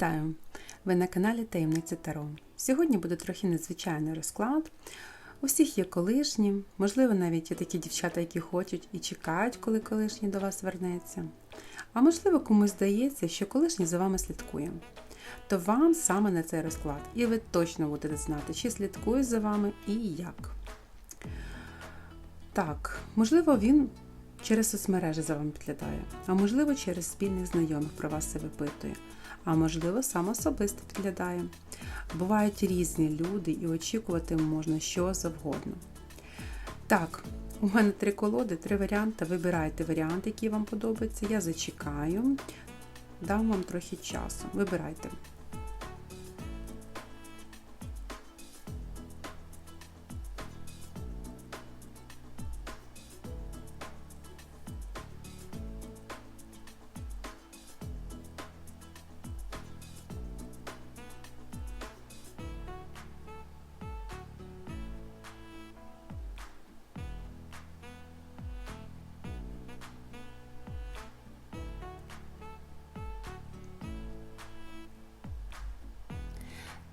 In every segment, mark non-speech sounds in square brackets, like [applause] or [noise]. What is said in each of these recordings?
Вітаю! Ви на каналі Таємниця Таро. Сьогодні буде трохи незвичайний розклад. У всіх є колишні, можливо, навіть є такі дівчата, які хочуть і чекають, коли колишній до вас вернеться. А можливо, комусь здається, що колишній за вами слідкує. То вам саме на цей розклад, і ви точно будете знати, чи слідкує за вами і як. Так, можливо, він через соцмережі за вами підглядає, а можливо, через спільних знайомих про вас це випитує, а можливо, сам особисто підглядає. Бувають різні люди і очікувати можна що завгодно. Так, у мене три колоди, три варіанти. Вибирайте варіант, який вам подобається. Я зачекаю, дам вам трохи часу. Вибирайте.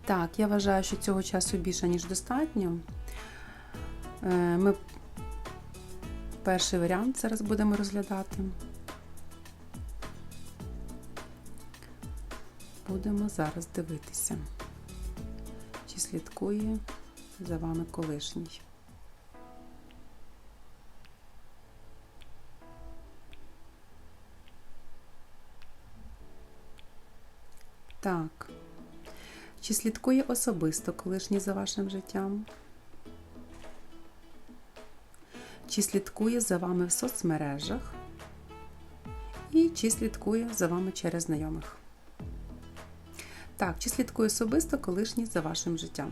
Так, я вважаю, що цього часу більше, ніж достатньо. Е, Ми перший варіант зараз будемо розглядати. Будемо зараз дивитися, чи слідкує за вами колишній. Так. Чи слідкує особисто колишній за вашим життям? Чи слідкує за вами в соцмережах? І чи слідкує за вами через знайомих? Так, чи слідкує особисто колишній за вашим життям?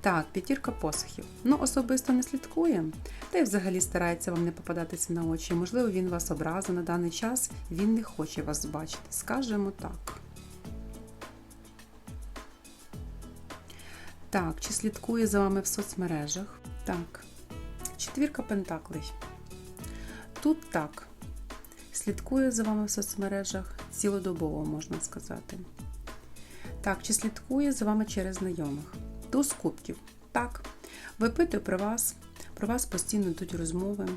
Так, п'ятірка посухів. Ну, особисто не слідкує, та й взагалі старається вам не попадатися на очі. Можливо, він вас образив на даний час, він не хоче вас бачити. Скажемо так. Так, чи слідкує за вами в соцмережах? Так. Четвірка пентаклей. Тут так. Слідкує за вами в соцмережах цілодобово, можна сказати. Так, чи слідкує за вами через знайомих? Туз кубків. Так. Випитує про вас. Про вас постійно йдуть розмови.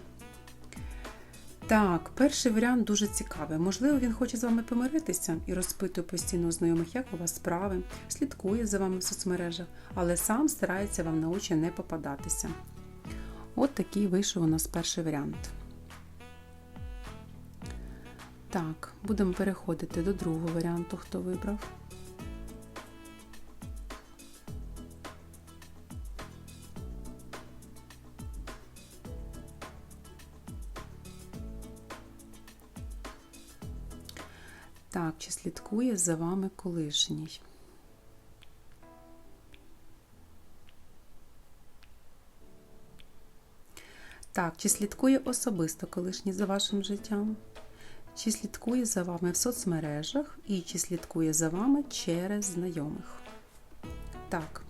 Так, перший варіант дуже цікавий. Можливо, він хоче з вами помиритися і розпитує постійно знайомих, як у вас справи, слідкує за вами в соцмережах, але сам старається вам на очі не попадатися. От такий вийшов у нас перший варіант. Так, будемо переходити до другого варіанту, хто вибрав. Так, чи слідкує за вами колишній? Так, чи слідкує особисто колишній за вашим життям? Чи слідкує за вами в соцмережах і чи слідкує за вами через знайомих? Так,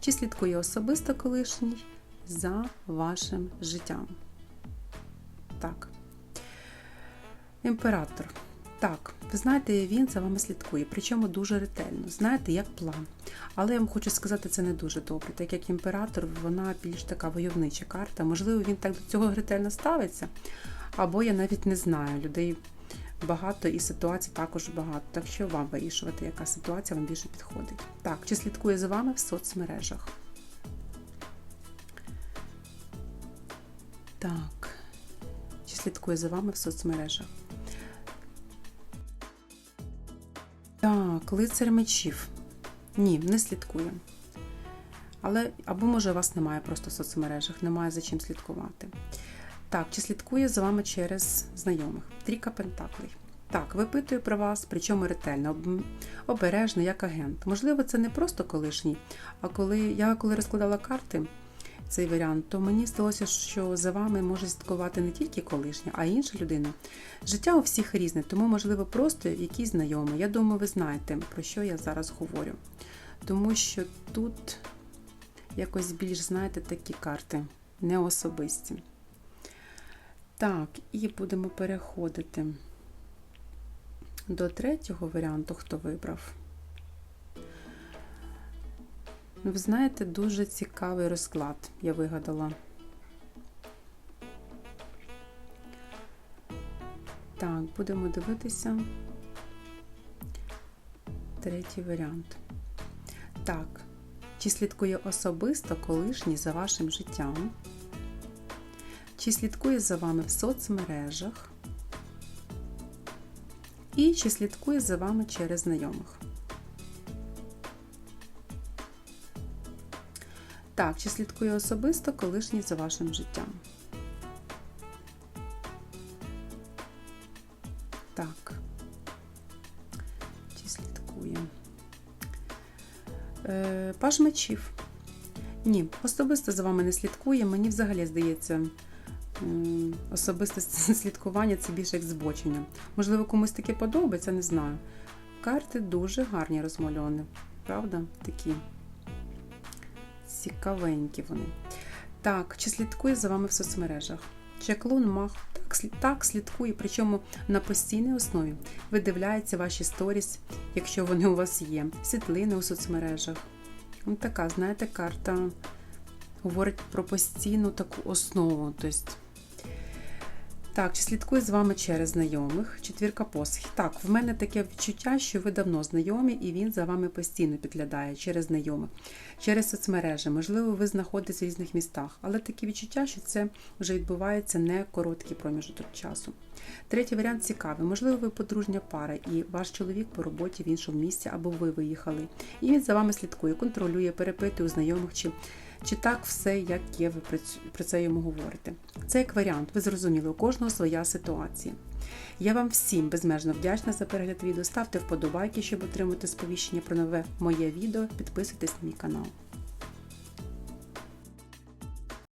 чи слідкує особисто колишній за вашим життям? Так. Імператор. Так, ви знаєте, він за вами слідкує, причому дуже ретельно. Знаєте, як план. Але я вам хочу сказати, це не дуже добре. Так як імператор, вона більш така войовнича карта. Можливо, він так до цього ретельно ставиться, або я навіть не знаю. Людей багато і ситуацій також багато. Так що вам вирішувати, яка ситуація вам більше підходить. Так, чи слідкує за вами в соцмережах? Так. Чи слідкує за вами в соцмережах? Так, лицар мечів. Ні, не слідкує. Але, або, може, вас немає просто в соцмережах, немає за чим слідкувати. Так, чи слідкує за вами через знайомих? Тріка Пентаклей. Так, випитує про вас, причому ретельно, обережно, як агент. Можливо, це не просто колишній, а коли я коли розкладала карти, цей варіант, то мені здалося, що за вами може слідкувати не тільки колишня, а й інша людина. Життя у всіх різне, тому, можливо, просто якісь знайомі. Я думаю, ви знаєте, про що я зараз говорю. Тому що тут якось більш, знаєте, такі карти не особисті. Так, і будемо переходити До третього варіанту, хто вибрав. Ну, ви знаєте, дуже цікавий розклад я вигадала. Так, будемо дивитися. Третій варіант. Так, чи слідкує особисто колишній за вашим життям? Чи слідкує за вами в соцмережах? І чи слідкує за вами через знайомих? Так, чи слідкує особисто колишній за вашим життям? Так. Чи слідкує? Е, Паж мечів. Ні, особисто за вами не слідкує. Мені взагалі здається, особисте [laughs] слідкування це більше як збочення. Можливо, комусь таке подобається, не знаю. Карти дуже гарні розмальовані, правда? Такі цікавенькі вони. Так, чи слідкує за вами в соцмережах? Чеклун мах так, так слідкує, причому на постійній основі. Видивляється ваші сторіс, якщо вони у вас є, світлини у соцмережах. Ось така, знаєте, карта говорить про постійну таку основу. Тобто, так, чи слідкує з вами через знайомих? Четвірка посохів. Так, в мене таке відчуття, що ви давно знайомі, і він за вами постійно підглядає через знайомих, через соцмережі. Можливо, ви знаходитесь в різних містах, але таке відчуття, що це вже відбувається не короткий проміжок часу. Третій варіант цікавий. Можливо, ви подружня пара, і ваш чоловік по роботі в іншому місці або ви виїхали. І він за вами слідкує, контролює, перепитує у знайомих, чи, чи так все, як є, ви про це йому говорите. Це як варіант, ви зрозуміли, у кожного своя ситуація. Я вам всім безмежно вдячна за перегляд відео. Ставте вподобайки, щоб отримати сповіщення про нове моє відео. Підписуйтесь на мій канал.